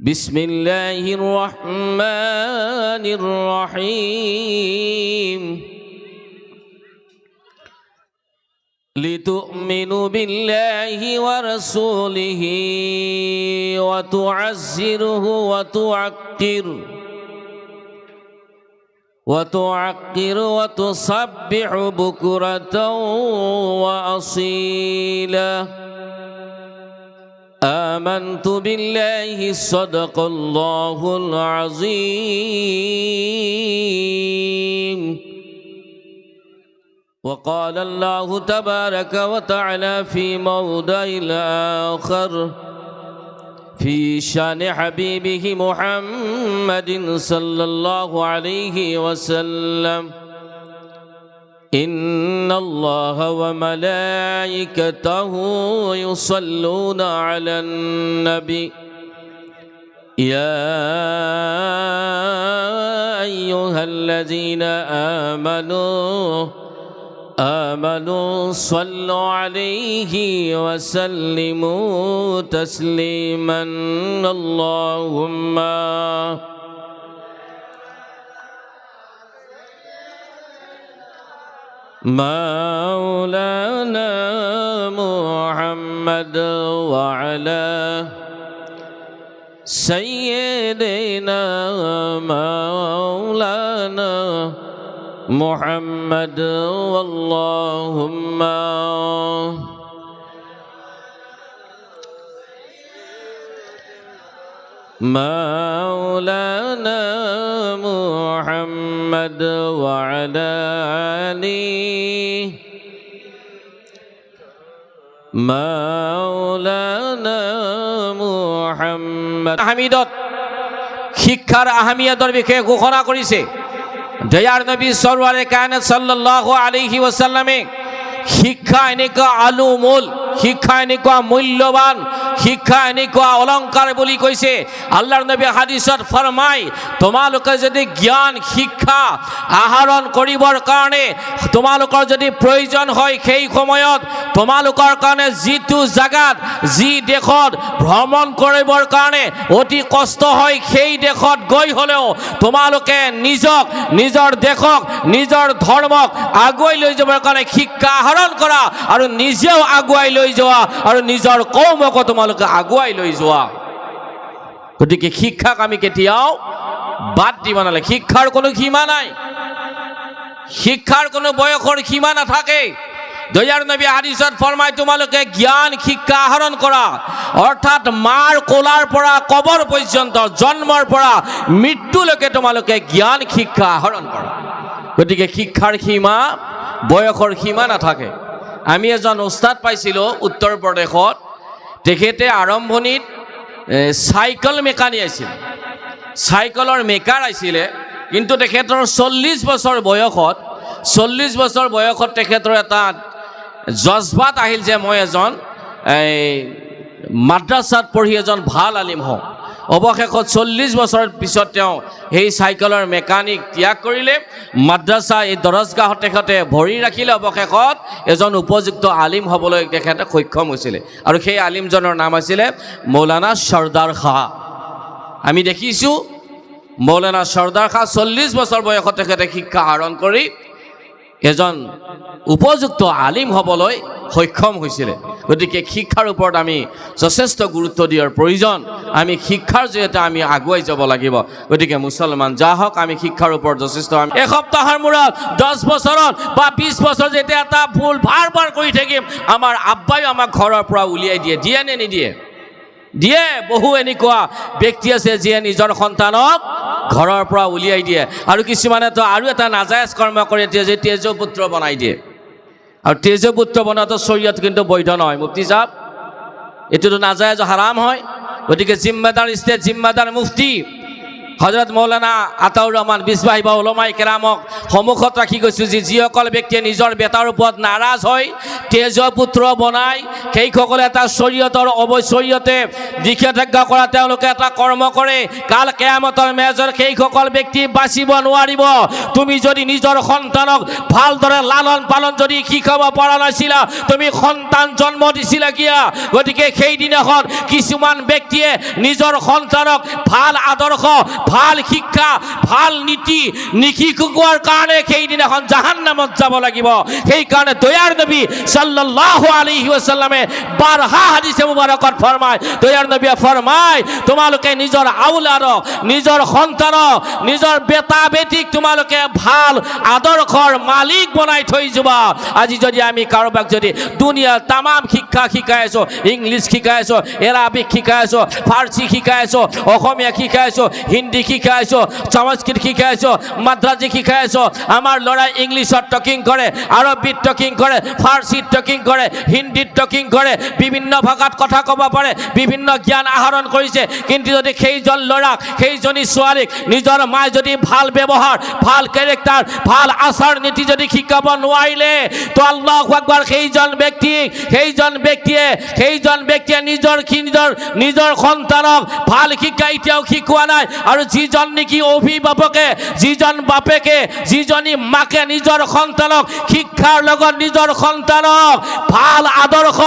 بسم الله الرحمن الرحيم. لتؤمنوا بالله ورسوله وتعزره وتعقره وتعقر وتصبح بكرة وأصيلا. آمنت بالله صدق الله العظيم. وقال الله تبارك وتعالى في موضع الآخر في شأن حبيبه محمد صلى الله عليه وسلم إن الله وملائكته يصلون على النبي يا أيها الذين آمنوا آمنوا صلوا عليه وسلموا تسليما اللهم مولانا محمد وعلى سيدنا مولانا محمد واللهم مولانا محمد وعلى آله مولانا محمد হামিদত শিক্ষাৰ আহমিয়তৰ বিষয়ে ঘোষণা কৰিছে দয়াৰ নবী সরওয়ারে কায়নাত সাল্লাল্লাহু আলাইহি ওয়াসাল্লামে শিক্ষা এনেকুৱা আলুমূল শিক্ষা এনেকুৱা মূল্যৱান শিক্ষা এনেকুৱা অলংকাৰ বুলি কৈছে। আল্লাহৰ নবী হাদিছত ফৰমাই, তোমালোকে যদি জ্ঞান, শিক্ষা আহৰণ কৰিবৰ কাৰণে তোমালোকৰ যদি প্ৰয়োজন হয় সেই সময়ত, তোমালোকৰ কাৰণে যিটো জেগাত, যি দেশত ভ্ৰমণ কৰিবৰ কাৰণে অতি কষ্ট হয় সেই দেশত গৈ হ'লেও তোমালোকে নিজক, নিজৰ দেশক, নিজৰ ধৰ্মক আগুৱাই লৈ যাবৰ কাৰণে শিক্ষা আহৰণ কৰা আৰু নিজেও আগুৱাই লৈ যোৱা আৰু নিজৰ কৌমকো তোমালোকে আগুৱাই লৈ যোৱা। গতিকে শিক্ষাক আমি কেতিয়াও বাদ দিব নালাগে। শিক্ষাৰ কোনো সীমা নাই। শিক্ষাৰ কোনো বয়সৰ সীমা নাথাকে। দয়াৰ নবী হাদিছত ফৰমাই, তোমালোকে জ্ঞান, শিক্ষা আহৰণ কৰা। অৰ্থাৎ মাৰ কোলাৰ পৰা কবৰ পৰ্যন্ত, জন্মৰ পৰা মৃত্যুলৈকে তোমালোকে জ্ঞান, শিক্ষা আহৰণ কৰা। গতিকে শিক্ষাৰ সীমা, বয়সৰ সীমা নাথাকে। আমি এজন উস্তাদ পাইছিলোঁ উত্তৰ প্ৰদেশত। তেখেতে আৰম্ভণিত চাইকেল মেকানি আছিল চাইকেলৰ মেকাৰ আছিলে কিন্তু তেখেতৰ চল্লিছ বছৰ বয়সত চল্লিছ বছৰ বয়সত তেখেতৰ এটা জজবাত আহিল যে মই এজন, এই, মাদ্ৰাছাত পঢ়ি এজন ভালো আলিম হওঁ। অৱশেষত চল্লিছ বছৰ পিছত তেওঁ সেই চাইকেলৰ মেকানিক ত্যাগ কৰিলে। মাদ্ৰাছা এই দৰজগাহত তেখেতে ভৰি ৰাখিলে। অৱশেষত এজন উপযুক্ত আলিম হ'বলৈ তেখেতে সক্ষম হৈছিলে। আৰু সেই আলিমজনৰ নাম আছিলে মৌলানা চৰ্দাৰ খাঁ আমি দেখিছোঁ, মৌলানা চৰ্দাৰ খাঁ চল্লিছ বছৰ বয়সত তেখেতে শিক্ষা আহৰণ কৰি এজন উপযুক্ত আলিম হ'বলৈ সক্ষম হৈছিলে। গতিকে শিক্ষাৰ ওপৰত আমি যথেষ্ট গুৰুত্ব দিয়াৰ প্ৰয়োজন। আমি শিক্ষাৰ জৰিয়তে আমি আগুৱাই যাব লাগিব। গতিকে মুছলমান, যা হওক, আমি শিক্ষাৰ ওপৰত যথেষ্ট আমি এসপ্তাহৰ মূৰত দহ বছৰত বা বিছ বছৰ যেতিয়া এটা ভুল বাৰ বাৰ কৰি থাকিম, আমাৰ আব্বায়ো আমাক ঘৰৰ পৰা উলিয়াই দিয়ে দিয়ে নে নিদিয়ে? দিয়ে বহু এনেকুৱা ব্যক্তি আছে যিয়ে নিজৰ সন্তানক ঘৰৰ পৰা উলিয়াই দিয়ে। আৰু কিছুমানেতো আৰু এটা নাজায়জ কৰ্ম কৰি যে তেজপুত্ৰ বনাই দিয়ে। আৰু তেজপুত্ৰ বনোৱাটো চৰিয়ত কিন্তু বৈধ নহয়। মুফতি চাহ এইটোতো নাজায়জ হাৰাম হয়। গতিকে জিম্মাদাৰ ষ্টেট জিম্মাদাৰ মুফতি। হজরত মৌলানা আতাউর ৰহমান বিছবাহী বা ওলমাই কেৰামক সন্মুখত ৰাখি কৈছোঁ যে যিসকল ব্যক্তিয়ে নিজৰ বেটাৰ ওপৰত নাৰাজ হয় তেজ পুত্ৰ বনাই, সেইসকলে এটা শৰীয়তৰ অৱশ্যৰীয়তে নিষেধাজ্ঞা কৰা তেওঁলোকে এটা কৰ্ম কৰে। কাল কেয়ামতৰ মেজৰ সেইসকল ব্যক্তি বাচিব, নোৱাৰিব। তুমি যদি নিজৰ সন্তানক ভালদৰে লালন পালন যদি শিকাব পৰা নাছিলা, তুমি সন্তান জন্ম দিছিলা কিয়া? গতিকে সেইদিনাখন কিছুমান ব্যক্তিয়ে নিজৰ সন্তানক ভালো আদৰ্শ ভালো শিক্ষা, ভালো নীতি নিশিকোৱাৰ কাৰণে সেইদিনাখন জাহান নামত যাব লাগিব। সেইকাৰণে দয়াৰ নবী সাল্লাল্লাহু আলাইহি ওয়াসাল্লামে বাৰহা হাদিছে মুবাৰকত ফৰমায় দয়াৰ নবীয়ে ফৰমায় তোমালোকে নিজৰ আউলাদক নিজৰ সন্তানক নিজৰ বেটা বেটিক তোমালোকে ভালো আদৰ্শৰ মালিক বনাই থৈ যাবা। আজি যদি আমি কাৰোবাক যদি দুনিয়াৰ তামাম শিক্ষা শিকাই আছোঁ ইংলিছ শিকাই আছোঁ এৰাবিক শিকাই আছোঁ ফাৰ্চী শিকাই আছোঁ অসমীয়া শিকাই আছোঁ হিন্দী শিকাই আছোঁ সংস্কৃত শিকাই আছোঁ মাদ্ৰাজী শিকাই আছোঁ আমাৰ ল'ৰাই ইংলিছত টকিং কৰে আৰবীত টকিং কৰে ফাৰ্চীত টকিং কৰে হিন্দীত টকিং কৰে বিভিন্ন ভাষাত কথা ক'ব পাৰে, বিভিন্ন জ্ঞান আহৰণ কৰিছে। কিন্তু যদি সেইজন ল'ৰাক, সেইজনী ছোৱালীক নিজৰ মায়ে যদি ভালো ব্যৱহাৰ, ভালো কেৰেক্টাৰ, ভালো আচাৰ নীতি যদি শিকাব নোৱাৰিলে, তো আল্লাহ আকবাৰ সেইজন ব্যক্তিক সেইজন ব্যক্তিয়ে সেইজন ব্যক্তিয়ে নিজৰ কি- নিজৰ নিজৰ সন্তানক ভালো শিক্ষা এতিয়াও শিকোৱা নাই। আৰু যিজন নেকি অভিভাৱকে যিজন বাপেকে যিজনী মাকে নিজৰ সন্তানক, শিক্ষাৰ লগত নিজৰ সন্তানক। ভালো আদৰ্শ,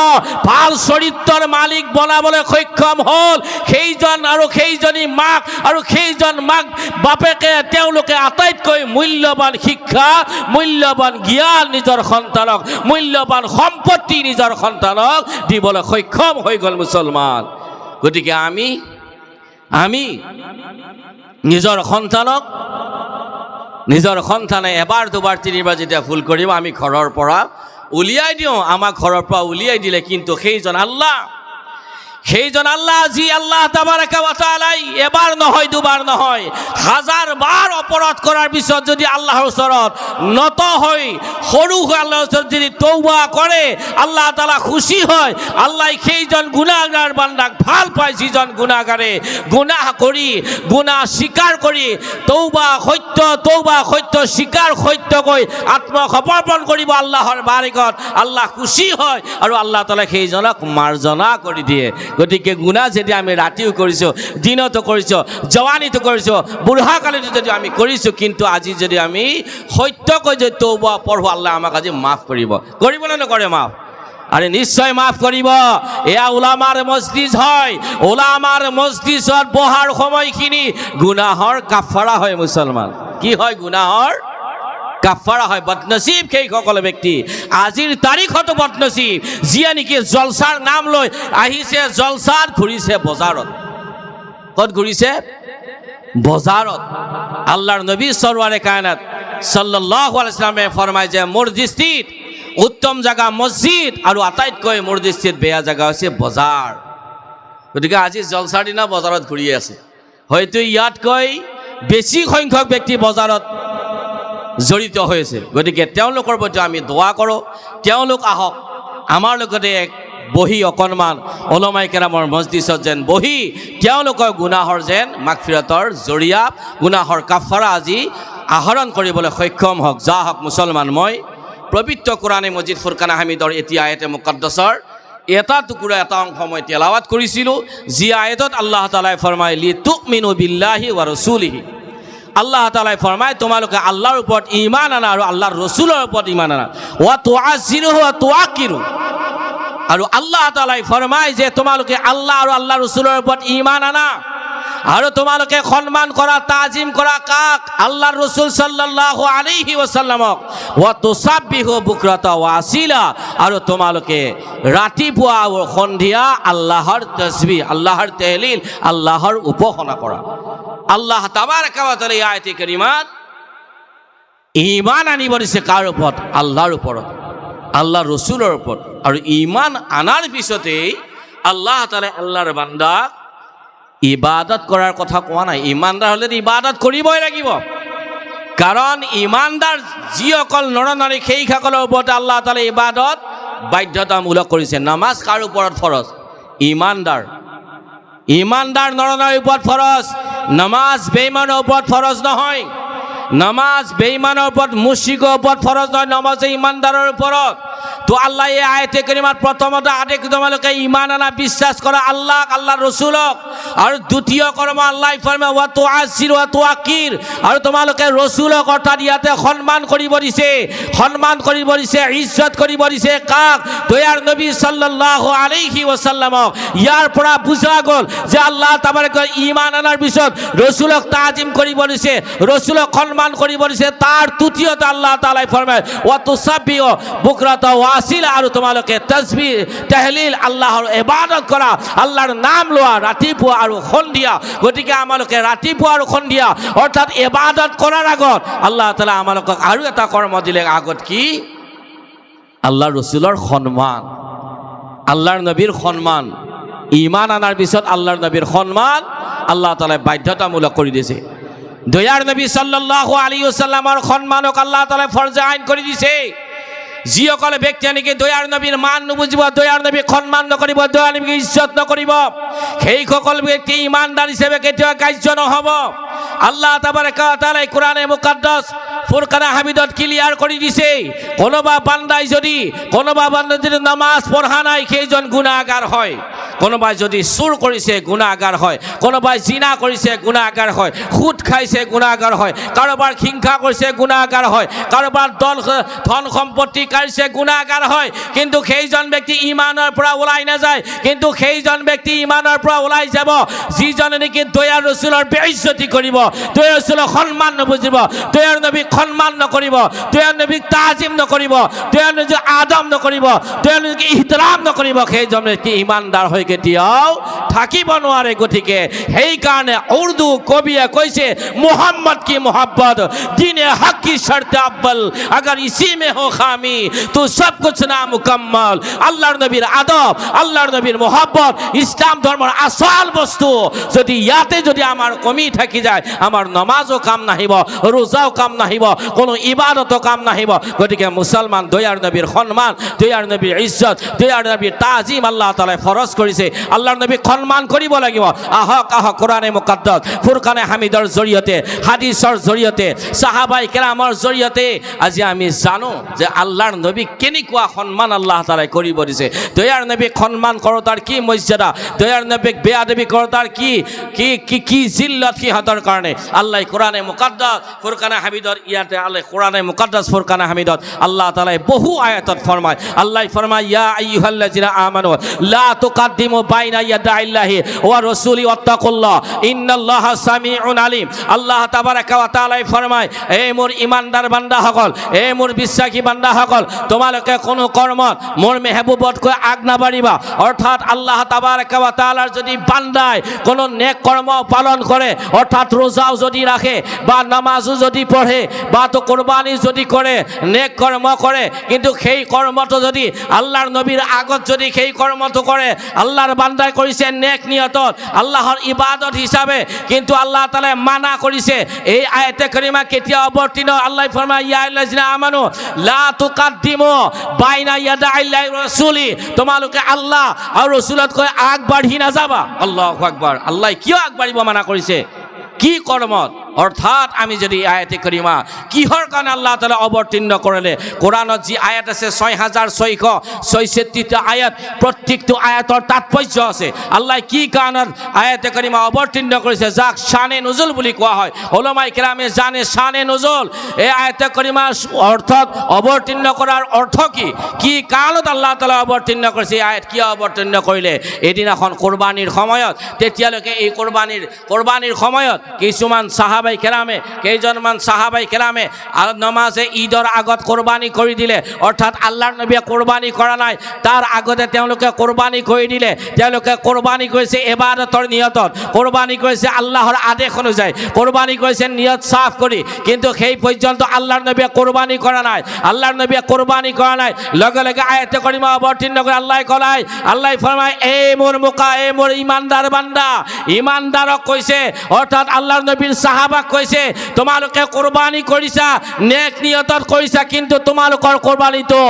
ভালো চৰিত্ৰৰ মালিক বনাবলৈ সক্ষম হ'ল। সেইজন আৰু সেইজনী মাক আৰু সেইজন মাক বাপেকে তেওঁলোকে আটাইতকৈ মূল্যৱান শিক্ষা মূল্যৱান জ্ঞান নিজৰ সন্তানক মূল্যৱান সম্পত্তি নিজৰ সন্তানক দিবলৈ সক্ষম হৈ গ'ল মুছলমান। গতিকে আমি আমি নিজৰ সন্তানক নিজৰ সন্তানে এবাৰ দুবাৰ তিনিবাৰ যেতিয়া ভুল কৰিব আমি ঘৰৰ পৰা উলিয়াই দিওঁ। আমাক ঘৰৰ পৰা উলিয়াই দিলে কিন্তু সেইজন আল্লাহ। সেইজন আল্লাহ যি আল্লাহ এবাৰ নহয় দুবাৰ নহয়। হাজাৰ বাৰ অপৰাধ কৰাৰ পিছত যদি আল্লাহৰ ওচৰত নত হৈ সৰু আল্লাহৰ ওচৰত যদি তৌবা কৰে আল্লাহ তালা খুচি হয়, আল্লাহ সেইজন গুণাগাৰ বান্দাক ভালো পায়, যিজন গুণাগাৰে গুনাহ কৰি গুণা স্বীকাৰ কৰি তৌবা সত্য তৌবা সত্য স্বীকাৰ সত্যকৈ আত্মসমৰ্পণ কৰিব আল্লাহৰ বাৰিকত আল্লাহ খুচি হয়, আৰু আল্লাহ তালা সেইজনক মাৰ্জনা কৰি দিয়ে। গতিকে গুণা যেতিয়া আমি ৰাতিও কৰিছোঁ, দিনতো কৰিছোঁ, জৱানীতো কৰিছোঁ বুঢ়া কালিতো যদি আমি কৰিছোঁ, কিন্তু আজি যদি আমি সত্যকৈ যদি তৌবা পঢ়োঁ, আল্লাহ আমাক আজি মাফ কৰিব। কৰিবনে নকৰে মাফ? আরে নিশ্চয় মাফ কৰিব। এয়া ওলামাৰ মছজিদ হয়। ওলামাৰ মছজিদত বহাৰ সময়খিনি গুনাহৰ কাফাৰা হয় মুছলমান। কি হয় গুনাহৰ? কাফাৰা হয় বদনচিব সেইসকল ব্যক্তি। আজিৰ তাৰিখতো বদনচিব যিয়ে নেকি জলচাৰ নাম লৈ আহিছে জলচাত ঘূৰিছে বজাৰত। ক'ত ঘূৰিছে? বজাৰত। আল্লাহৰ নবী চৰৱাৰে কায়নাত চাল্লাহ ফৰমাই যে মোৰ দৃষ্টিত উত্তম জেগা মছজিদ আৰু আটাইতকৈ মোৰ দৃষ্টিত বেয়া জেগা হৈছে বজাৰ। গতিকে আজি জলচাৰ দিনা বজাৰত ঘূৰি আছে। হয়তো ইয়াতকৈ বেছি সংখ্যক ব্যক্তি বজাৰত জড়িত হৈছে। গতিকে তেওঁলোকৰ প্ৰতি আমি দোৱা কৰোঁ, তেওঁলোক আহক, আমাৰ লগতে এক বহি অকণমান ওলমাই কেৰামৰ মছজিদত যেন বহি তেওঁলোকৰ গুনাহৰ যেন মাগফিৰতৰ জৰিয়া, গুনাহৰ কাফাৰা আজি আহৰণ কৰিবলৈ সক্ষম হওক। যা হওক মুছলমান, মই পবিত্ৰ কোৰাণে মছজিদ ফুৰকানা হামিদৰ এতিয়া আয়তে মুকদ্দছৰ এটা টুকুৰা, এটা অংশ মই তেলাৱাত কৰিছিলোঁ। যি আয়তত আল্লাহ তালাই ফৰমাই, লি তুক মিনু বিল্লাহি ৱা ৰচুলিহি। আল্লাহ তালাই ফরমায়, তোমালোকে আল্লাহর উপর ইমান আনা আৰু আল্লাহর রসুলের ওপৰত ইমান আনা। ও তোয়া জিরো হোৱা তোয়া কিরু আৰু আল্লাহ তালাই ফরমায় যে তোমালোকে আল্লাহ আৰু আল্লাহ রসুলের ওপৰত ইমান আনা। আৰু তোমালোকে সন্মান কৰা তাজিম কৰা কাক আল্লাহৰ ৰচুল সাল্লাল্লাহু আলাইহি ওয়াসাল্লামক। ৱা তুসাব্বিহু বুকৰাতা ৱা আসিলা। আৰু তোমালোকে ৰাতিপুৱা সন্ধিয়া আল্লাহৰ তসবিহ আল্লাহৰ তেহলিল আল্লাহৰ উপাসনা কৰা আল্লাহ তাআলা এই আয়াতে ইমান আনিব দিছে কাৰ ওপৰত আল্লাহৰ ওপৰত আল্লাহ ৰচুলৰ ওপৰত আৰু ইমান আনাৰ পিছতেই আল্লাহ তালে আল্লাহৰ বান্দাক ইবাদত কৰাৰ কথা কোৱা নাই। ইমানদাৰ হ'লে ইবাদত কৰিবই লাগিব। কাৰণ ইমানদাৰ যিসকল নৰ নাৰী সেইসকলৰ ওপৰত আল্লাহ তালে ইবাদত বাধ্যতামূলক কৰিছে। নামাজ কাৰ ওপৰত ফৰজ? ইমানদাৰ। ইমানদাৰ নৰ নাৰীৰ ওপৰত ফৰজ। নামাজ বেইমানৰ ওপৰত ফৰজ নহয়। নামাজ বেইমানৰ ওপৰত মুচিকৰ ওপৰত ফৰজ নহয়। নামাজে ইমানদাৰৰ ওপৰত। তো আল্লাহ এই আয়তে করিমার প্রথমত আদেশ তোমালোকে ইমান আনা, বিশ্বাস কৰা আল্লাহ আল্লাহ ৰচুলক আৰু দ্বিতীয় কৰ্ম আল্লাহ ফৰ্মে ওয়া তো আসির ওয়া তো আকির আৰু তোমালোকে ৰচুলক অৰ্থাৎ ইয়াতে সন্মান কৰিব দিছে সন্মান কৰিব দিছে ইজ্জত কৰিব দিছে কাক? দয়াৰ নবী সাল্লাল্লাহু আলাইহি ওয়াসাল্লামক ইয়াৰ পৰা বুজা গ'ল যে আল্লাহ তাবাৰক ইমান আনাৰ পিছত ৰচুলক তাজিম কৰিব দিছে ৰচুলক সন্মান কৰিব দিছে তাৰ তৃতীয়ত আল্লাহ তালাই ফৰমায় ওয়া তুসাব্বিহু বুকরাতা ওয়াসিলা আৰু তোমালোকে তসবি, তেহলিল আল্লাহৰ ইবাদত কৰা আল্লাহৰ নাম লোৱা ৰাতিপুৱা আৰু সন্ধিয়া গতিকে আমালোকে ৰাতিপুৱা আৰু সন্ধিয়া অৰ্থাৎ ইবাদত কৰাৰ আগত আল্লাহ তালা আমালোকক আৰু এটা কৰ্ম দিলে আগত কি? আল্লাহ ৰচুলৰ সন্মান, আল্লাহৰ নবীৰ সন্মান, ইমান আনাৰ পিছত আল্লাহৰ নবীৰ সন্মান আল্লাহ তালাই বাধ্যতামূলক কৰি দিছে। দয়াৰ নবী সাল্লাল্লাহু আলাইহি ওয়াসাল্লামৰ সন্মানক আল্লাহ তালাই ফৰজে আইন কৰি দিছে। যিসকলে ব্যক্তি নেকি দয়ার নবীর মান নুবুজিব দয়ার নবী সন্মান নকৰিব দয়া নবীকে ইজ্জত নকৰিব সেইসকল ব্যক্তি ইমানদার হিচাপে কেতিয়াও কাৰ্য নহ'ব। আল্লাহ তাবাৰাই কোরআনে মুকাদ্দাস ফুরকানা হামিদত ক্লিয়ার করে দিছে। কোনোবা বান্দাই যদি কোনোবা বান্দা যদি নামাজ পঢ়া নাই, সেইজন গুণাগাৰ হয়। কোনোবাই যদি চুৰ কৰিছে গুণাগাৰ হয়। কোনোবাই জিনা কৰিছে গুণাগাৰ হয়। সুদ খাইছে গুণাগাৰ হয়। কাৰোবাৰ হিংসা কৰিছে গুণাগাৰ হয়। কাৰোবাৰ দল ধন সম্পত্তি কাঢ়িছে গুণাগাৰ হয়। কিন্তু সেইজন ব্যক্তি ইমানৰ পৰা ওলাই নাযায়। কিন্তু সেইজন ব্যক্তি ইমানৰ পৰা ওলাই যাব। যিজনে নেকি দয়াৰ ৰচুলৰ বেইজ্জতি কৰিব, দয়াৰ ৰচুলক সন্মান নুবুজিব, দয়াৰ নবীক সন্মান নকৰিব তেওঁৰ নবীক তাজিম নকৰিব তেওঁৰ আদম নকৰিব তেওঁৰ নিজকে ইহতৰাম নকৰিব সেইজন ব্যক্তি ইমানদাৰ হৈ কেতিয়াও থাকিব নোৱাৰে গতিকে। সেইকাৰণে উৰ্দু কবিয়ে কৈছে মোহাম্মদ কি মোহাব্বত? দিনে হক কি শর্ত আব্বল? আগর ইসি মে হো খামি, তো সব কিছু না মুকম্মল। আল্লাহর নবীর আদব, আল্লাহর নবীর মোহাম্মত ইসলাম ধর্মের আসল বস্তু। যদি ইয়াতে যদি আমার কমি থাকি যায়, আমার নমাজও কাম নাহিব, রোজাও কাম নাহিব কোনো ইবাদতো কাম নাহিব। গতিকে মুছলমান, দয়াৰ নবীৰ সন্মান, দয়াৰ নবীৰ ইজ্জত, দয়াৰ নবীৰ তাজিম আল্লাহ তালাই ফৰজ কৰিছে। আল্লাহৰ নবীক সন্মান কৰিব লাগিব। আহক আহক, কোরআনে মুকাদ্দাস ফুৰকানে হামিদৰ জৰিয়তে, হাদিছৰ জৰিয়তে, সাহাবাই কেৰামৰ জৰিয়তে। আজি আমি জানো যে আল্লাহৰ নবীক কেনেকুৱা সন্মান আল্লাহ তালাই কৰিব দিছে। দয়াৰ নবীক সন্মান কৰোতাৰ কি মৰ্যাদা? দয়াৰ নবীক বেয়া দেৱী কৰোতাৰ কি কি কি জিল্লত সিহঁতৰ কাৰণে? আল্লাহ কোরআনে মুকাদ্দাস ফুৰকানে হামিদৰ ইয়াতে আল্লাহ কোরআনে মুকাদ্দাস ফুৰকানে হামিদত, আল্লাহ তালাই বহু আয়াতত ফরমায়। আল্লাহ ফরমায়, ইয়া আইয়ুহাল্লাযিনা আমানু, লা তুকাদ্দিমু বাইনা ইয়াদাইল্লাহি ওয়া রাসূলি ওয়াত্তাকুল্লাহ, ইন্নাল্লাহা সামিউন আলিম। আল্লাহ তাবারাকা ওয়া তাআলা ফরমায় এই মোৰ ইমানদাৰ বান্দাসকল এই মোৰ বিশ্বাসী বান্দা বান্দাসকল তোমালোকে কোনো কৰ্মত মোৰ মেহবুবতকৈ আগ নাবাঢ়িবা অৰ্থাৎ আল্লাহ তাবাৰাকা ওয়া তাআলাৰ যদি বান্দাই কোনো নেক কৰ্ম পালন কৰে অৰ্থাৎ ৰোজাও যদি ৰাখে বা নামাজো যদি পঢ়ে বা তো কোরবানি যদি কৰে নেক কৰ্ম কৰে কিন্তু সেই কৰ্মটো যদি আল্লাহৰ নবীৰ আগত যদি সেই কৰ্মটো কৰে আল্লাহৰ বান্দাই কৰিছে নেক নিয়তত আল্লাহৰ ইবাদত হিচাপে কিন্তু আল্লাহ তালাই মানা কৰিছে এই আয়তে কৰিমা কেতিয়া অৱতীৰ্ণ আল্লাহ ফৰমা ইয়া আল্লাহ আমানো, লা তুকাদ্দিমু বাইনা ইয়াদা আল্লাহ ৰাসূলি তোমালোকে আল্লাহ আৰু ৰসুলতকৈ আগবাঢ়ি নাযাবা আল্লাহু আকবার। আল্লাহ কিয় আগবাঢ়িব মানা কৰিছে কি কৰ্মত অৰ্থাৎ আমি যদি আয়াতে কৰিমা কিহৰ কাৰণে আল্লাহ তালা অৱতীৰ্ণ কৰিলে কোৰাণত যি আয়াত আছে, ছয় হাজাৰ ছয়শো ছয়ষষ্ঠিটা আয়াত প্ৰত্যেকটো আয়াতৰ তাৎপৰ্য আছে। আল্লাহ কি কাৰণত আয়াতে কৰিমা অৱতীৰ্ণ কৰিছে যাক, শানে নজুল বুলি কোৱা হয়। ওলমাই কেৰামে জানে শানে নজুল। এই আয়াতে কৰিমা অৰ্থত অৱতীৰ্ণ কৰাৰ অৰ্থ কি? কি কাৰণত আল্লাহ তালা অৱতীৰ্ণ কৰিছে এই আয়াত কিয় অৱতীৰ্ণ কৰিলে এদিনাখন কোৰবানীৰ সময়ত, তেতিয়ালৈকে এই কোৰবানীৰ কোৰবানীৰ সময়ত কিছুমান চাহাবাই কেৰামে কেইজনমান চাহাবাই কেৰামে আ- নমাজে ঈদৰ আগত কোৰবানী কৰি দিলে। অৰ্থাৎ আল্লাহৰ নবীয়ে কোৰবানী কৰা নাই, তাৰ আগতে তেওঁলোকে কোৰবানী কৰি দিলে। তেওঁলোকে কোৰবানী কৰিছে এবাদতৰ নিয়তত কোৰবানী কৰিছে আল্লাহৰ আদেশ অনুযায়ী কোৰবানী কৰিছে নিয়ত চাফ কৰি। কিন্তু সেই পৰ্যন্ত আল্লাহৰ নবীয়ে কোৰবানী কৰা নাই। আল্লাহৰ নবীয়ে কোৰবানী কৰা নাই। লগে লগে আয়তে কৰিমা অৱতীৰ্ণ কৰি আল্লাহ কলাই, আল্লাহ ফৰমায় এই মোৰ মোকা এই মোৰ ইমানদাৰ বান্দা। ইমানদাৰক কৈছে, অৰ্থাৎ আল্লাহৰ নবীৰ চাহাবা সাহাবাক কৈছে তোমালোকে কোরবানি কৰিছা নেক নিয়তত কৰিছা কিন্তু তোমালোকৰ কোৰবানীটো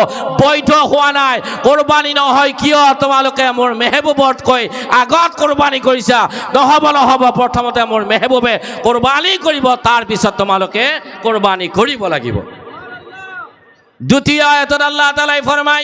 বৈধ হোৱা নাই। কোৰবানী নহয় কিয়? তোমালোকে মোৰ মেহবুবতকৈ আগত কোৰবানী কৰিছা নহ'ব নহ'ব, প্ৰথমতে মোৰ মেহবুবে কোৰবানী কৰিব তাৰপিছত তোমালোকে কোৰবানী কৰিব লাগিব। দ্বিতীয় আয়াতত আল্লাহ তালাই ফরমাই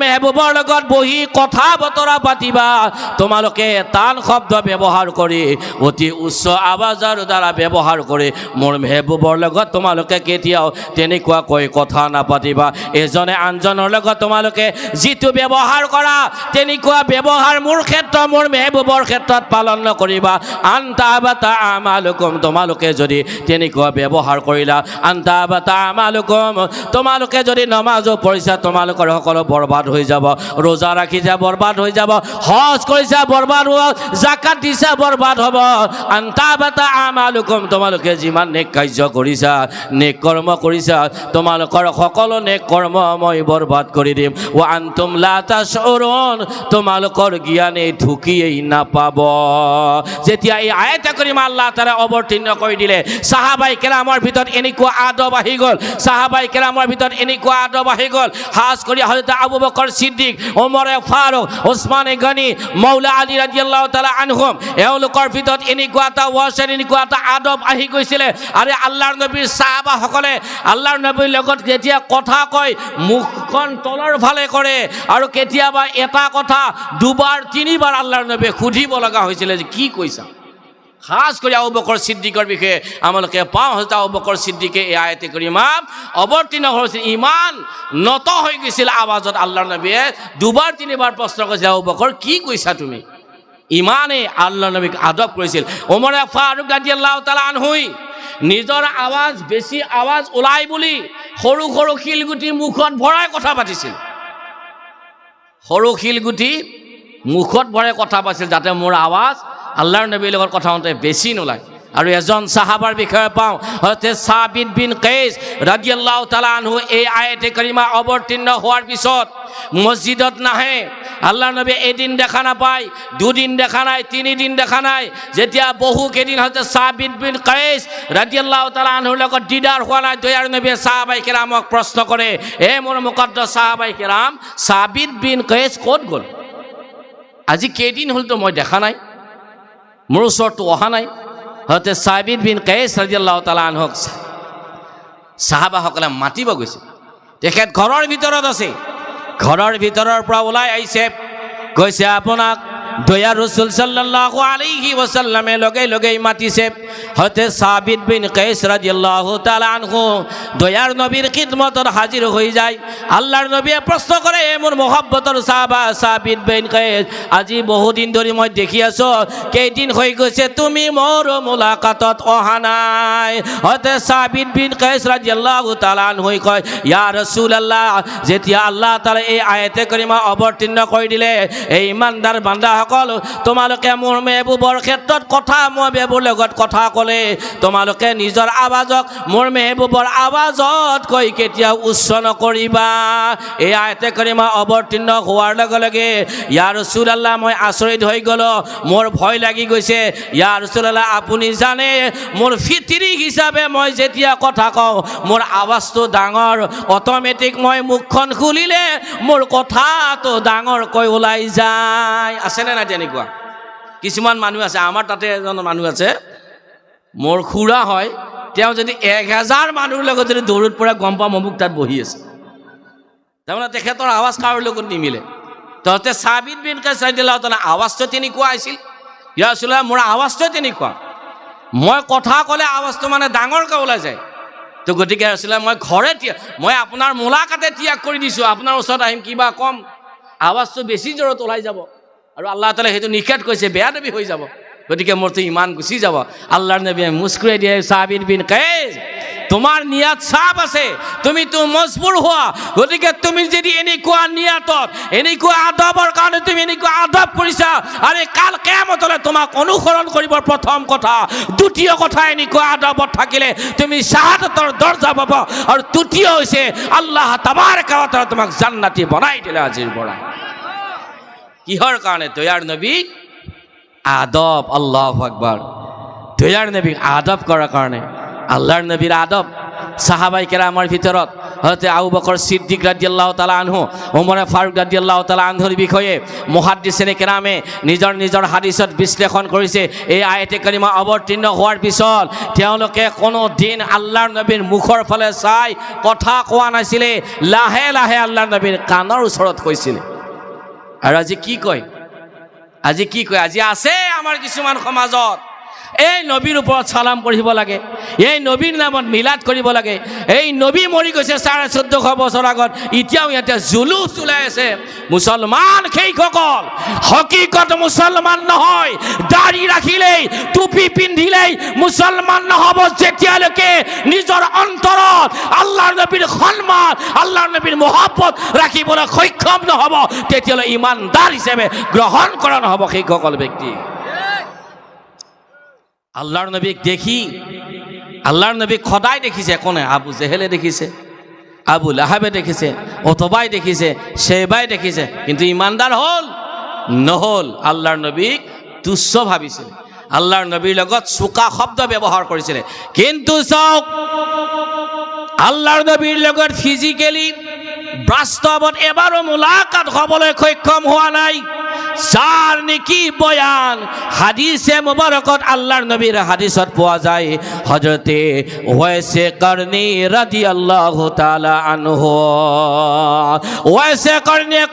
মেহবুবৰ লগত বহি কথা বতৰা পাতিবা। তোমালোকে টান শব্দ ব্যৱহাৰ কৰি, অতি উচ্চ আৱাজৰ দ্বাৰা ব্যৱহাৰ কৰি মোৰ মেহবুবৰ লগত তোমালোকে কেতিয়াও তেনেকুৱাকৈ কথা নাপাতিবা। এজনে আনজনৰ লগত তোমালোকে যিটো ব্যৱহাৰ কৰা, তেনেকুৱা ব্যৱহাৰ মোৰ ক্ষেত্ৰত, মোৰ মেহবুবৰ ক্ষেত্ৰত পালন নকৰিবা। আনতা বাতা আমালুকুম, তোমালোকে যদি তেনেকুৱা ব্যৱহাৰ কৰিলা, আনতা বাতা আমালুকুম, তোমালোকে যদি নমাজো পঢ়িছা, তোমালোকৰ সকলো বৰবাদ হৈ যাব ৰোজা ৰাখিছা বৰবাদ হৈ যাব, হজ কৰিছা বৰবাদ হ'ব, জাকাত দিছা বৰবাদ হ'ব। আনতা বাতা আমালুকুম, তোমালোকে যিমান নেক কাৰ্য কৰিছা, নেক কৰ্ম কৰিছা, তোমালোকৰ সকলো নেক কৰ্ম মই বৰবাদ কৰি দিম। ও আন্তুম লা তাশউৰুন তোমালোকৰ জ্ঞানে ঢুকিয়েই নাপাব। যেতিয়া এই আয়াতে কৰিম আল্লাহ তালা অৱতীৰ্ণ কৰি দিলে চাহাবাই কেৰামৰ ভিতৰত এনেকুৱা আদব আহি গ'ল চাহাবাই কেৰামৰ ভিতৰত এনেকুৱা আদব আহি গ'ল, সাজ কৰি হজৰত আবু বকৰ সিদ্দিক ওমৰে ফাৰুক ওচমানে গনি, মৌলা আলী ৰাজিয়াল্লাহ তালা আনহুম। এওঁলোকৰ ভিতৰত এনেকুৱা এটা ৱাচন এনেকুৱা এটা আদব আহি গৈছিলে। আৰু আল্লাহৰ নবীৰ চাহাবাসকলে আল্লাহৰ নবীৰ লগত যেতিয়া কথা কয়, মুখখন তলৰ ফালে কৰে, আৰু কেতিয়াবা এটা কথা দুবাৰ, তিনিবাৰ আল্লাহৰ নবীয়ে সুধিব লগা হৈছিলে যে কি কৈছা। খাস কৰি আবু বকৰ সিদ্দিকৰ বিষয়ে আমালোকে পাওঁ হজৰত আবু বকৰ সিদ্দিকে এই আয়তে কৰি ইমাম অৱতীৰ্ণ হৈছিল ইমান নত হৈ গৈছিল আৱাজত আল্লাহৰ নবীয়ে দুবাৰ তিনিবাৰ প্ৰশ্ন কৰিছিল আবু বকৰ কি কৈছা তুমি? ইমানেই আল্লাহ নবীক আদব কৰিছিল ওমৰে ফাৰুক গাদি আল্লাহ তালা আনহুই নিজৰ আৱাজ বেছি আৱাজ ওলাই বুলি সৰু সৰু শিলগুটি মুখত ভৰাই কথা পাতিছিল। সৰু শিলগুটি মুখত ভৰাই কথা পাতিছিল যাতে মোৰ আৱাজ আল্লাহৰ নবীৰ লগত কথা হওঁতে বেছি নোলায়। আৰু এজন চাহাবাৰ বিষয়ে পাওঁ হতে চাবিদ বিন কেচ ৰাজিয়াল্লাহ তালা আনহু এই আয়তে কৰিমা অৱতীৰ্ণ হোৱাৰ পিছত মছজিদত নাহে। আল্লাহ নবী এদিন দেখা নাপায় দুদিন দেখা নাই, তিনিদিন দেখা নাই। যেতিয়া বহু কেইদিন হতে চাবিদ বিন কেচ ৰাজিয়াল্লাহ তালা আনহুৰ লগত দিদাৰ হোৱা নাই, দয়াৰ নবীয়ে চাহাবাই কেৰামক প্ৰশ্ন কৰে, এ মোৰ মুকদ্দ চাহাবাই কেৰাম চাবিদ বিন কেচ ক'ত গ'ল? আজি কেইদিন হ'লতো মই দেখা নাই। মোৰ ওচৰতো অহা নাই হতে চাবিদ বিন কেচ ৰাজিয়াল্লাহ তালা আনহক চাহাবাসকলে মাতিব গৈছে। তেখেত ঘৰৰ ভিতৰত আছে। ঘৰৰ ভিতৰৰ পৰা ওলাই আহিছে কৈছে, আপোনাক দয়া ৰচুল সাল্লাল্লাহু আলাইহি ওয়াসাল্লামে লগে লগেই মাতিছে হতে সাবিত বিন কেস রাদিয়াল্লাহু তাআলা আনহু। দয়ার নবীর খিদমতত হাজির হয়ে যায়। আল্লাহর নবীয়ে প্রশ্ন করে, এ মোৰ মহব্বতৰ সাহাবা সাবিত বিন কেস আজি বহুদিন ধৰি মই দেখি আছো কেইদিন হৈ গৈছে তুমি মোৰ মোলাকাতত অহা নাই? হতে সাবিত বিন কেস রাদিয়াল্লাহু তাআলা আনহুই কয়, ইয়া রসুল আল্লাহ যেতিয়া আল্লাহ তাআলা এই আয়াতে কৰিমা অৱতীৰ্ণ কৰি দিলে এই ইমানদাৰ বান্দাসকল তোমালোকে মোৰ মেহবুবৰ ক্ষেত্ৰত কথা মই মেহবুবৰ লগত কথা ক'লে। তোমালোকে নিজৰ আৱাজক মোৰ মেহবুবৰ আৱাজত কৈ কেতিয়াও উচ্চ নকৰিবা। এই আয়তে কৰি মই অৱতীৰ্ণ হোৱাৰ লগে লগে ইয়াৰ ৰচুল মই আচৰিত হৈ গ'লো। মোৰ ভয় লাগি গৈছে। ইয়াৰ ৰচুল আপুনি জানে, মোৰ ফিতিৰি হিচাপে মই যেতিয়া কথা কওঁ, মোৰ আৱাজটো ডাঙৰ। অট'মেটিক মই মুখখন খুলিলে মোৰ কথাটো ডাঙৰকৈ ওলাই যায়। আছেনে নাই তেনেকুৱা। কিছুমান মানুহ আছে, আমাৰ তাতে এজন মানুহ আছে। মোৰ খুৰা হয়, তেওঁ যদি এক হেজাৰ মানুহৰ লগত যদি দৌৰত পৰা, গম পাম অমুক তাত বহি আছে। তাৰমানে তেখেতৰ আৱাজ কাৰো লগত নিমিলে। তহঁতে চাবিত বিন কাইদিলা তাৰমানে আৱাজটো তেনেকুৱা আছিল। ইয়াৰ আচলতে মোৰ আৱাজটোৱে তেনেকুৱা। মই কথা ক'লে আৱাজটো মানে ডাঙৰকৈ ওলাই যায়। তো গতিকে আছিলে মই ঘৰে মই আপোনাৰ মোলাকাতে ত্যাগ কৰি দিছোঁ। আপোনাৰ ওচৰত আহিম, কিবা কম। আৱাজটো বেছি জোৰত ওলাই যাব। আৰু আল্লাহ তালে সেইটো নিষেধ কৰিছে, বেয়া দাবি হৈ যাব। গতিকে মোৰতো ইমান গুচি যাব। আল্লাহৰ নবীয়ে মুস্কুৰাই দিয়ে চাহাবিৰ বিন কেজ তোমাৰ নিয়াত চাপ আছে তুমি তো মজবুৰ হোৱা। গতিকে তুমি যদি এনেকুৱা নিয়াতত, এনেকুৱা আদবৰ কাৰণে তুমি এনেকুৱা আদব কৰিছা, আৰে কাল কেমতলে তোমাক অনুসৰণ কৰিব প্ৰথম কথা। দ্বিতীয় কথা, এনেকুৱা আদবত থাকিলে তুমি চাহাদতৰ দৰ্জা পাব। আৰু তৃতীয় হৈছে, আল্লাহ তাবাৰ কাৱাতৰা তোমাক জান্নাতি বনাই দিলে আজিৰ পৰা। কিহৰ কাৰণে তৈয়াৰ নবী আদব, আল্লাহ আকবার। তৈয়াৰ নবীক আদব কৰাৰ কাৰণে আল্লাহৰ নবীৰ আদব। চাহাবাই কেৰামৰ ভিতৰত হয়তো আবু বকৰ সিদ্দিক ৰাজি আল্লাহ তালা আনহু ওমৰে ফাৰুক ৰাজি আল্লাহ তালা আনহুৰ বিষয়ে মহাদিছেনে কেৰামে নিজৰ নিজৰ হাদিছত বিশ্লেষণ কৰিছে এই আয়তে কালিমা অৱতীৰ্ণ হোৱাৰ পিছত তেওঁলোকে কোনো দিন আল্লাহৰ নবীৰ মুখৰ ফালে চাই কথা কোৱা নাছিলে, লাহে লাহে আল্লাহৰ নবীৰ কাণৰ ওচৰত কৈছিলে। আৰু আজি কি কয়? আজি কি কয়? আজি আছে আমাৰ কিছুমান সমাজত। এই নবীৰ ওপৰত চালাম কৰিব লাগে। এই নবীৰ নামত মিলাদ কৰিব লাগে। এই নবী মৰি গৈছে চাৰে চৈধ্যশ বছৰ আগত। এতিয়াও ইয়াতে জুলুচ ওলাই আছে। মুছলমান সেইসকল হকীকত মুছলমান নহয়। দাড়ি ৰাখিলেই, টুপি পিন্ধিলেই মুছলমান নহ'ব যেতিয়ালৈকে নিজৰ অন্তৰত আল্লাহৰ নবীৰ সন্মান নবীৰ মহব্বত ৰাখিবলৈ সক্ষম নহ'ব তেতিয়ালৈ ইমানদাৰ হিচাপে গ্ৰহণ কৰা নহ'ব সেইসকল ব্যক্তি। আল্লাহৰ নবীক দেখি আল্লাহৰ নবীক সদায় দেখিছে, কোনে? আবু জেহেলে দেখিছে, আবু লাহাবে দেখিছে অতবাই দেখিছে শেবাই দেখিছে, কিন্তু ইমানদাৰ হ'ল, নহ'ল। আল্লাহৰ নবীক তুচ্ছ ভাবিছিল। আল্লাহৰ নবীৰ লগত চোকা শব্দ ব্যৱহাৰ কৰিছিলে। কিন্তু চাওক, আল্লাহৰ নবীৰ লগত ফিজিকেলি বাস্তৱত এবাৰো মোলাকাত হ'বলৈ সক্ষম হোৱা নাই। যাৰ নেকি বয়ান হাদিছে মুবাৰকত আল্লাহৰ নবীৰ হাদিছত পোৱা যায়। হজৰতে ওয়াইসে করনি রাদি আল্লাহ আনহু। ওয়াইসে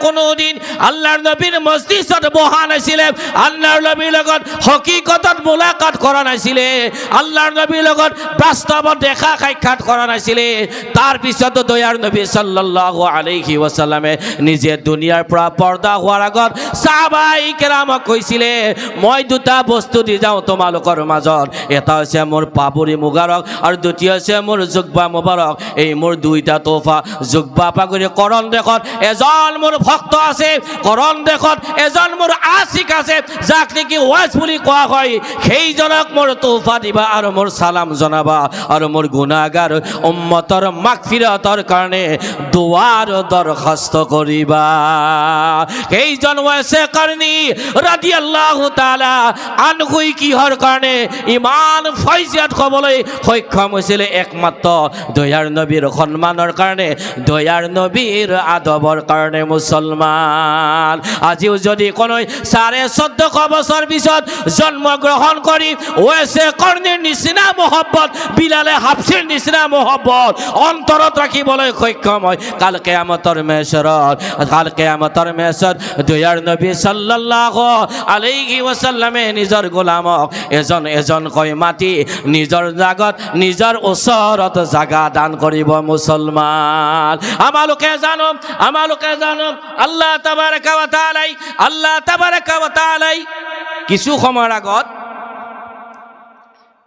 কোনোদিন আল্লাহৰ নবীৰ মজলিছত বহা নাছিলে আল্লাহৰ নবীৰ লগত হকীকতত মোলাকাত কৰা নাছিলে আল্লাহৰ নবীৰ লগত বাস্তৱত দেখা সাক্ষাৎ কৰা নাছিলে তাৰপিছতো দয়াৰ নবী সাল্লাল্লাহু আলাইহি ওয়াসাল্লামে নিজে দুনিয়াৰ পৰা পৰ্দা হোৱাৰ আগত চাহাবাই কেৰামক কৈছিলে মই দুটা বস্তু দি যাওঁ তোমালোকৰ মাজত। এটা হৈছে মোৰ পাপুৰি মুবাৰক আৰু দ্বিতীয় হৈছে মোৰ জুব্বা মুবাৰক। এই মোৰ দুইটা তোফা জুব্বা পাগুৰি কৰণ দেশত এজন মোৰ ভক্ত আছে, কৰণ দেশত এজন মোৰ আশিক আছে, যাক নেকি ৱাজ বুলি কোৱা হয়। সেইজনক মোৰ তোফা দিবা আৰু মোৰ চালাম জনাবা আৰু মোৰ গুণাগাৰ উম্মতৰ মাগফিৰতৰ কাৰণে দুৱাৰ দৰখাস্ত কৰিবা সেইজন ৱাছে কৰ্ণী ৰাধি আল্লাহ তালা আনকৈ কিহৰ কাৰণে ইমান ফৈজিয়াত ক'বলৈ সক্ষম হৈছিলে একমাত্ৰ দয়াৰ নবীৰ সন্মানৰ কাৰণে দয়াৰ নবীৰ আদবৰ কাৰণে মুছলমান আজিও যদি কোনো চাৰে চৈধ্যশ বছৰ পিছত জন্মগ্ৰহণ কৰি ৱেছে কৰ্ণীৰ নিচিনা মহব্বত, বিলালে হাফচিৰ নিচিনা মহব্বত অন্তৰত ৰাখিবলৈ সক্ষম হয়। কাল কেয়ামতৰ মেচৰত কাল কেয়ামতৰ মেচত দয়াৰ নবী সাল্লাল্লাহু আলাইহি ওয়াসাল্লামে নিজৰ গোলামক এজন এজনকৈ মাতি নিজৰ জাগত নিজৰ ওচৰত জাগা দান কৰিব মুছলমান আমালোকে জানো আমালোকে জানো, আল্লাহ তাবাৰকা ওয়া তাআলাই, আল্লাহ তাবাৰকা ওয়া তাআলাই কিছু সময়ৰ আগত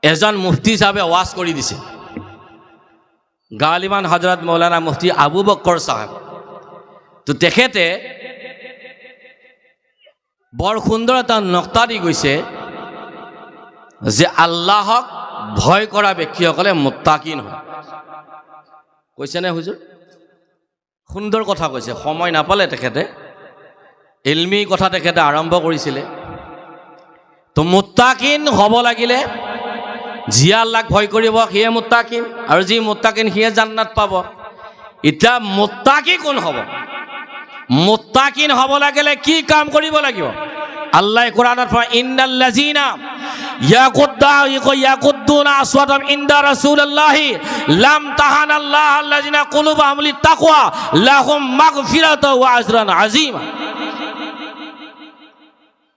এজন মুফতি চাহাবে ৱাজ কৰি দিছে। গালিমান হজরত মৌলানা মুফতি আবু বক্কর সাহেব। তো তেখেতে বৰ সুন্দৰ এটা নক্তা দি গৈছে যে আল্লাহক ভয় কৰা ব্যক্তিসকলে মোত্তাকিন হয়। কৈছেনে হুজুৰ? সুন্দৰ কথা কৈছে, সময় নাপালে তেখেতে। ইলমি কথা তেখেতে আৰম্ভ কৰিছিলে। তো মোত্তাকিন হ'ব লাগিলে আল্লাক ভয় কৰিব, সিয়ে মোত্তাকিন আৰু যি মোত্তাকিন, সিয়ে জান্নাত পাব। এতিয়া মোত্তাকি কোন হ'ব? মোত্তাকিন হ'ব লাগিলে কি কাম কৰিব লাগিব? আল্লাহ ইনদা রাসূলিল্লাহি লাম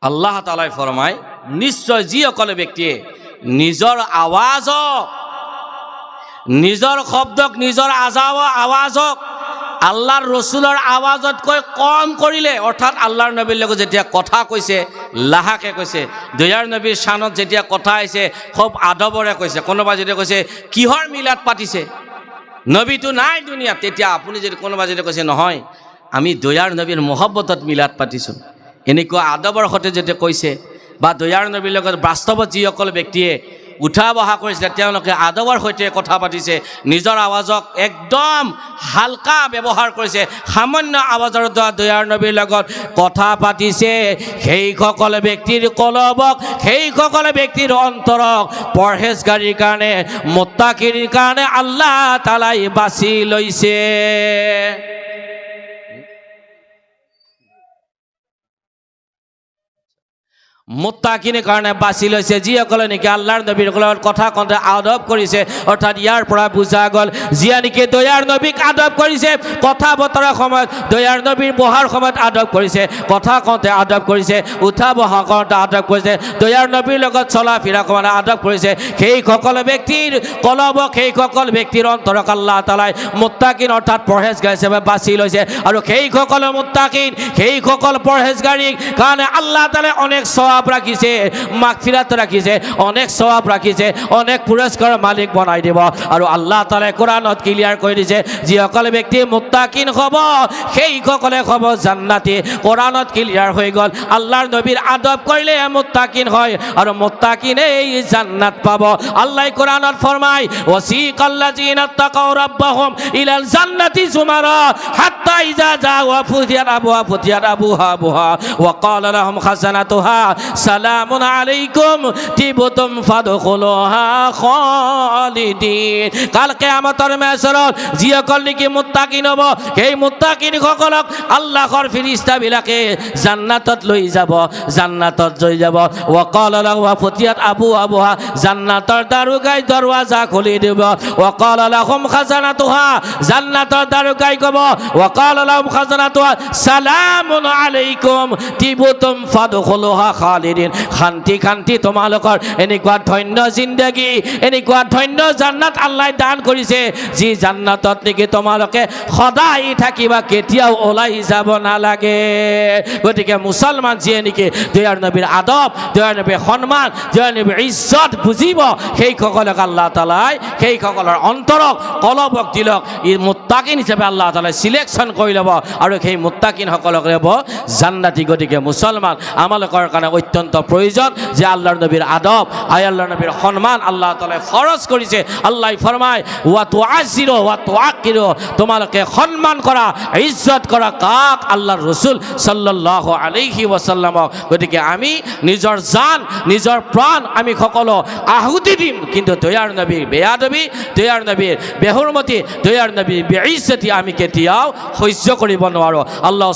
আল্লাহ নিশ্চয় যিসকলে ব্যক্তিয়ে নিজৰ আৱাজক নিজৰ শব্দক নিজৰ আজা আৱাজক আল্লাহৰ ৰচুলৰ আৱাজতকৈ কম কৰিলে, অৰ্থাৎ আল্লাহৰ নবীৰ লগত যেতিয়া কথা কৈছে, লাহাকে কৈছে দয়াৰ নবীৰ শানত যেতিয়া কথা আহিছে, খুব আদবৰে কৈছে, কোনোবা যেতিয়া কৈছে, কিহৰ মিলাত পাতিছে? নবীটো নাই দুনিয়াত, তেতিয়া আপুনি যদি কোনোবা যদি কৈছে, নহয়, আমি দয়াৰ নবীৰ মহব্বতত মিলাত পাতিছোঁ। এনেকুৱা আদবৰ সৈতে যেতিয়া কৈছে বা দয়াৰ নবীৰ লগত বাস্তৱত যিসকল ব্যক্তিয়ে উঠা বহা কৰিছিলে, তেওঁলোকে আদবৰ সৈতে কথা পাতিছে, নিজৰ আৱাজক একদম হালকা ব্যৱহাৰ কৰিছে, সামান্য আৱাজৰ দ্বাৰা দয়াৰ নবীৰ লগত কথা পাতিছে। সেইসকল ব্যক্তিৰ কলবক, সেইসকল ব্যক্তিৰ অন্তৰক পৰহেজগাৰীৰ কাৰণে, মোত্তাকিৰ কাৰণে আল্লাহ তালাই বাছি লৈছে। মোত্তাকিনৰ কাৰণে বাছি লৈছে। যিসকলে নেকি আল্লাহৰ নবীৰ লগত কথা কওঁতে আদব কৰিছে, অৰ্থাৎ ইয়াৰ পৰা বুজা গ'ল, যিয়ে নেকি দয়াৰ নবীক আদব কৰিছে, কথা বতৰাৰ সময়ত, দয়াৰ নবীৰ বহাৰ সময়ত আদব কৰিছে, কথা কওঁতে আদব কৰিছে, উঠা বহা কৰোঁতে আদব কৰিছে, দয়াৰ নবীৰ লগত চলা ফিৰা কৰোঁতে আদব কৰিছে। সেইসকল ব্যক্তিৰ কলবক সেইসকল ব্যক্তিৰ অন্তৰক আল্লাহ তালাই মোত্তাকিন অৰ্থাৎ পৰহেজগাৰ হিচাপে বাছি লৈছে। আৰু সেইসকল মোত্তাকিন সেইসকল পৰহেজগাৰীক কাৰণে আল্লাহ তালাই অনেক স্বভাৱ ৰাখিছে মাগফিৰাত ৰাখিছে অনেক স্বভাৱ ৰাখিছে অনেক পুৰস্কাৰৰ মালিক বনাই দিব। আৰু আল্লাহ তালাই কোৰআনত ক্লিয়াৰ কৰি দিছে যিসকল ব্যক্তি মুত্তাকিন হ'ব সেইসকলে হ'ব জান্নাতি। কোৰআনত ক্লিয়াৰ হৈ গ'ল। আল্লাহৰ নবীৰ আদব কৰিলে মুত্তাকিন হয় আৰু মুত্তাকিনেই জান্নাত পাব। আল্লাহ কোৰআনত ফৰমায় ওয়াসিক আল্লাযিনা তাকাউ রাব্বাহুম ইলাল জান্নাতি জুমারা, হাত্তা ইজা যাও ফুতিয়াত আবুহা ফুতিয়াত আবুহা বুহা ওয়া ক্বালা লাহুম খাজানাতুহা সালামুন আলাইকুম, তিবতুম ফাদখুলুহা খালিদিন। কাল কিয়ামতৰ মেচৰত যিসকল নেকি মুত্তাকিন হ'ব সেই মুত্তাকিন সকলক আল্লাহৰ ফিৰিস্তাবিলাকে জান্নাতত লৈ যাব, জান্নাতত লৈ যাব। ওয়াকাল লাহুয়া ফতিয়াত আবু আবুহা জান্নাতৰ দাৰোগাই দৰৱাজা খুলি দিব। ওয়াকাল লাহুম খাজানাতুহা জান্নাতৰ দাৰোগাই ক'ব। ওয়াকাল লাহুম খাজানাতুহা, সালামুন আলাইকুম, তিবতুম ফাদখুলুহা খালিদিন শান্তি শান্তি তোমালোকৰ। এনেকুৱা ধন্য জিন্দগী এনেকুৱা ধন্য জান্নাত আল্লাহ দান কৰিছে। যি জান্নাতত নেকি তোমালোকে সদায় থাকিবা, কেতিয়াও ওলাই যাব নালাগে। গতিকে মুছলমান যিয়ে নেকি দয়াৰ নবীৰ আদব, দয়াৰ নবীৰ সন্মান, দয়াৰ নবীৰ ইজ্জত বুজিব, সেইসকলক আল্লাহ তালাই, সেইসকলৰ অন্তৰক, কলবক দিলক। ই মুত্তাকিন হিচাপে আল্লাহ তালাই চিলেকশ্যন কৰি ল'ব। আৰু সেই মুত্তাকিনসকলক ল'ব জান্নাতি। গতিকে মুছলমান, আমালোকৰ কাৰণে অত্যন্ত প্ৰয়োজন যে আল্লাহৰ নবীৰ আদব আই আল্লাহৰ নবীৰ সন্মান আল্লাহ তালাই ফৰজ কৰিছে আল্লাহ ফৰমায় ওয়া তো আজিৰ ওয়া তো আকিৰ তোমালোকে সন্মান কৰা ইজ্জত কৰা কাক আল্লাহৰ ৰচুল সাল্লাহ আলাইহি ওয়াসাল্লামক গতিকে আমি নিজৰ জান নিজৰ প্ৰাণ আমি সকলো আহুতি দিম। কিন্তু দয়াৰ নবীৰ বেয়াদবী দয়াৰ নবীৰ বেহুৰমতি দয়াৰ নবীৰ বেইজ্জতি আমি কেতিয়াও সহ্য কৰিব নোৱাৰোঁ। আল্লাহ